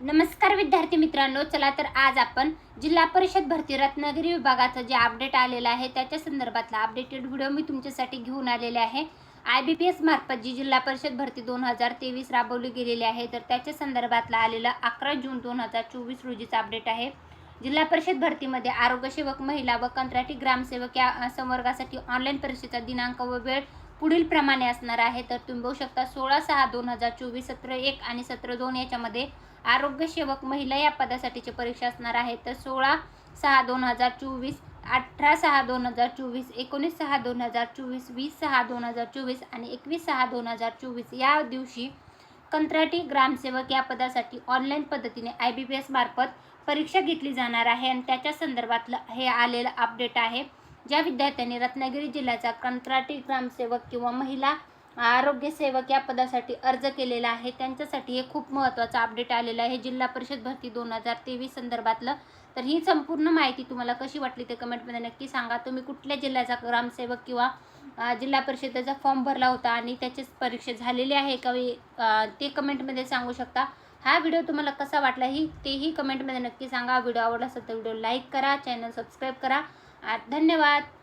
नमस्कार विद्यार्थी मित्रांनो चला तर आज आपण जिल्हा परिषद भरती रत्नागिरी विभागाचं जे अपडेट आलेलं आहे त्याच्या संदर्भातला अपडेटेड व्हिडिओ मी तुमच्यासाठी घेऊन आलेले आहे. आय बी पी एस मार्फत जी जिल्हा परिषद भरती दोन हजार तेवीस राबवली गेलेली आहे तर त्याच्या संदर्भातला आलेला अकरा जून दोन हजार चोवीस रोजीचा अपडेट आहे. जिल्हा परिषद भरतीमध्ये आरोग्यसेवक महिला व कंत्राटी ग्रामसेवक या संवर्गासाठी ऑनलाईन परीक्षेचा दिनांक व वेळ पुढील प्रमाणे असणार आहे. तर तुम्ही बघू शकता सोळा सहा दोन हजार चोवीस सत्र एक आणि सत्र दोन याच्यामध्ये आरोग्य सेवक महिला या पदासाठीची परीक्षा असणार आहे. तर सोळा सहा दोन हजार चोवीस अठरा सहा दोन हजार चोवीस एकोणीस सहा दोन हजार चोवीस वीस सहा दोन हजार चोवीस आणि एकवीस सहा दोन हजार चोवीस या दिवशी कंत्राटी ग्रामसेवक या पदासाठी ऑनलाईन पद्धतीने आय बी पी एस मार्फत परीक्षा घेतली जाणार आहे. आणि त्याच्या संदर्भातलं हे आलेलं अपडेट आहे. ज्या विद्यार्थ्यांनी रत्नागिरी जिल्ह्याचा कंत्राटी ग्रामसेवक किंवा महिला आरोग्य सेवक या पदासाठी अर्ज केलेला आहे त्यांच्यासाठी हे खूप महत्त्वाचं अपडेट आलेलं आहे. जिल्हा परिषद भरती दोन हजार तेवीस संदर्भातलं. तर ही संपूर्ण माहिती तुम्हाला कशी वाटली ते कमेंटमध्ये नक्की सांगा. तुम्ही कुठल्या जिल्ह्याचा ग्रामसेवक किंवा जिल्हा परिषदेचा फॉर्म भरला होता आणि त्याची परीक्षा झालेली आहे का वे- ते कमेंटमध्ये सांगू शकता. हा व्हिडिओ तुम्हाला कसा वाटला ही तेही कमेंटमध्ये नक्की सांगा. व्हिडिओ आवडला असेल तर व्हिडिओ लाईक करा चॅनल सबस्क्राईब करा. धन्यवाद.